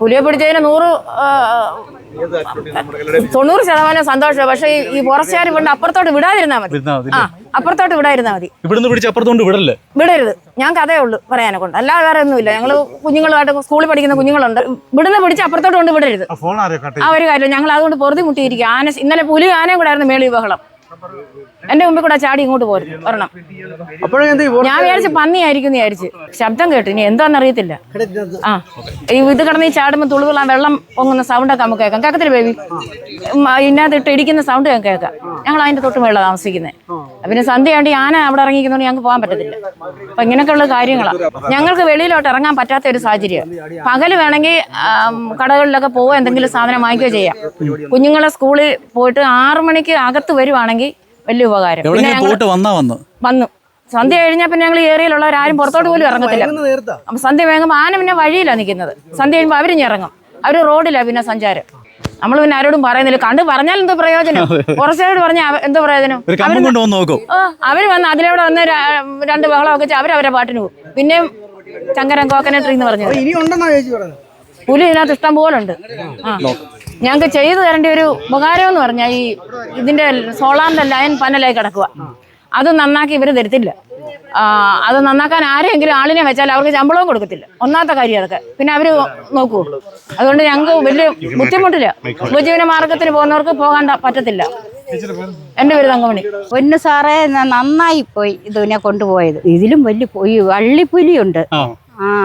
പുലിയെ പിടിച്ചതിന് നൂറ് തൊണ്ണൂറ് ശതമാനം സന്തോഷം പക്ഷേ ഈ- ഫോറസ്റ്റുകാർ കൊണ്ട് അപ്പുറത്തോട്ട് വിടാതിരുന്നാ മതി. ആ അപ്പുറത്തോട്ട് വിടാതിരുന്നാ മതി. ഇവിടുന്ന് പിടിച്ച് അപ്പുറത്തോട്ട് വിടല്ലേ? വിടരുത്. ഞാൻ കഥയേ ഉള്ളൂ പറയാനെ കൊണ്ട്. അല്ലാതെ വേറെ ഒന്നുമില്ല. ഞങ്ങൾ കുഞ്ഞുങ്ങളുമായിട്ട് സ്കൂളിൽ പഠിക്കുന്ന കുഞ്ഞുങ്ങളുണ്ട്. ഇവിടുന്ന് പിടിച്ച് അപ്പുറത്തോട്ട് കൊണ്ട് വിടരുത്. ഫോൺ ആരെയോ കട്ട് ആ ഒരു കാര്യം ഞങ്ങൾ അതുകൊണ്ട് പൊറുതി മുട്ടിയിരിക്കുക ആന ഇന്നലെ പുലി ആനയും കൂടെ ആയിരുന്നു മേളി ബഹളം എന്റെ മുമ്പിൽ കൂടെ ചാടി ഇങ്ങോട്ട് പോരുന്നു ഒരെണ്ണം. ഞാൻ വിചാരിച്ചു പന്നിയായിരിക്കും വിചാരിച്ച്. ശബ്ദം കേട്ടു ഇനി എന്താണെന്ന് അറിയത്തില്ല. ആ ഈ ഇത് കിടന്ന് ഈ ചാടുമ്പോൾ തുളുതുള്ള വെള്ളം പൊങ്ങുന്ന സൗണ്ടൊക്കെ നമുക്ക് കേൾക്കാം. കേൾക്കത്തില്ല ബേബി ഇതിനകത്ത് ഇട്ട് ഇടിക്കുന്ന സൗണ്ട് ഞാൻ കേൾക്കാം. ഞങ്ങൾ അതിന്റെ തൊട്ട് മേളിലാണ് താമസിക്കുന്നത് പിന്നെ സന്ധ്യയുണ്ട് ആന അവിടെ ഇറങ്ങിക്കുന്നതുകൊണ്ട് ഞങ്ങൾക്ക് പോകാൻ പറ്റത്തില്ല. അപ്പൊ ഇങ്ങനെയൊക്കെയുള്ള കാര്യങ്ങളാണ് ഞങ്ങൾക്ക് വെളിയിലോട്ട് ഇറങ്ങാൻ പറ്റാത്ത ഒരു സാഹചര്യം. പകൽ വേണമെങ്കിൽ കടകളിലൊക്കെ പോവുക എന്തെങ്കിലും സാധനം വാങ്ങിക്കുകയോ ചെയ്യാം. കുഞ്ഞുങ്ങളെ സ്കൂളിൽ പോയിട്ട് ആറു മണിക്ക് അകത്ത് വരുവാണെങ്കിൽ വലിയ ഉപകാരം. പിന്നെ വന്നാ വന്നു? വന്നു. സന്ധ്യ കഴിഞ്ഞാൽ പിന്നെ ഞങ്ങൾ ഏരിയയിലുള്ളവരാരും പുറത്തോട്ട് പോലും ഇറങ്ങത്തില്ല. അപ്പൊ സന്ധ്യ വേഗം ആന പിന്നെ വഴിയിലാണ് നിൽക്കുന്നത്. സന്ധ്യ കഴിയുമ്പോൾ അവരും ഇറങ്ങും. അവർ റോഡിലാണ് പിന്നെ സഞ്ചാരം. നമ്മൾ പിന്നെ ആരോടും പറയുന്നില്ല. കണ്ട് പറഞ്ഞാൽ എന്താ പ്രയോജനം? കുറച്ചേരോട് പറഞ്ഞാൽ എന്താ പ്രയോജനം? അവർ വന്ന് അതിലൂടെ വന്ന് രണ്ട് ബഹളമൊക്കെ വെച്ച് അവരവരെ പാട്ടിന് പോകും. പിന്നെയും ചങ്കരൻ കോക്കനട്ട് എന്ന് പറഞ്ഞു ഇനി ഉണ്ടെന്നാ ചേച്ചി പറയുന്നത് പുലി ഇതിനകത്ത് ഇഷ്ടം പോലെ ഉണ്ട് ആ. ഞങ്ങൾക്ക് ചെയ്തു തരേണ്ട ഒരു ഉപകാരം എന്ന് പറഞ്ഞാൽ ഈ ഇതിന്റെ സോളാറിന്റെ ലൈൻ പനലായി കിടക്കുക അത് നന്നാക്കി ഇവർ തരത്തില്ല. ആ, അത് നന്നാക്കാൻ ആരെങ്കിലും ആളിനെ വെച്ചാൽ അവർക്ക് ശമ്പളവും കൊടുക്കത്തില്ല. ഒന്നാമത്തെ കാര്യം അതൊക്കെ. പിന്നെ അവർ നോക്കൂ. അതുകൊണ്ട് ഞങ്ങൾക്ക് വലിയ ബുദ്ധിമുട്ടില്ല. ഉപജീവന മാർഗത്തിന് പോകുന്നവർക്ക് പോകാൻ പറ്റത്തില്ല. എന്റെ പേര് തങ്കമണി. പൊന്നു സാറേ നന്നായി പോയി ഇതിനെ കൊണ്ടുപോയത്. ഇതിലും വലിയ ഈ വള്ളിപ്പുലിയുണ്ട്. ആ.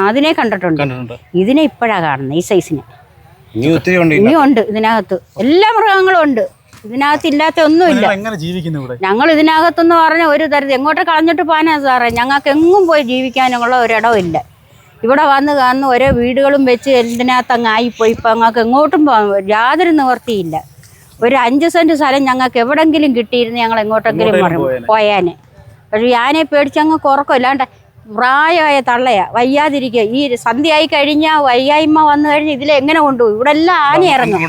അതിനെ കണ്ടിട്ടുണ്ട്. ഇതിനെ ഇപ്പോഴാ കാണുന്നത് ഈ സൈസിനെ ഇനി ഉണ്ട് ഇനിയും ഉണ്ട് ഇതിനകത്ത്. എല്ലാ മൃഗങ്ങളും ഉണ്ട്. ഇതിനകത്ത് ഇല്ലാത്ത ഒന്നുമില്ല എങ്ങനെ ജീവിക്കുന്നു ഇവിടെ? ഞങ്ങൾ ഇതിനകത്തെന്ന് പറഞ്ഞ ഒരു തരത്തിൽ എങ്ങോട്ട് കളഞ്ഞിട്ട് പോകാനാ സാറേ? ഞങ്ങൾക്ക് എങ്ങും പോയി ജീവിക്കാനുള്ള ഒരിടമില്ല ഇവിടെ വന്ന് കാണുന്ന ഓരോ വീടുകളും വെച്ച് എന്തിനകത്ത് അങ്ങ് ആയിപ്പോയി. ഇപ്പം ഞങ്ങൾക്ക് എങ്ങോട്ടും പോകാൻ യാതൊരു നിവർത്തിയില്ല ഒരു അഞ്ച് സെന്റ് സ്ഥലം ഞങ്ങൾക്ക് എവിടെങ്കിലും കിട്ടിയിരുന്ന് ഞങ്ങൾ എങ്ങോട്ടെങ്കിലും പോയാനെ. പേടിച്ചങ്ങ് ഞാനെ പേടിച്ച് അങ്ങ് കുറക്കും. അല്ലാണ്ട് പ്രായമായ തള്ളയാ. വയ്യാതിരിക്കുക. ഈ സന്ധ്യയായി കഴിഞ്ഞാൽ വയ്യായ്മ വന്നു കഴിഞ്ഞാൽ ഇതിലെങ്ങനെ കൊണ്ടുപോകും? ഇവിടെ എല്ലാം ആന ഇറങ്ങും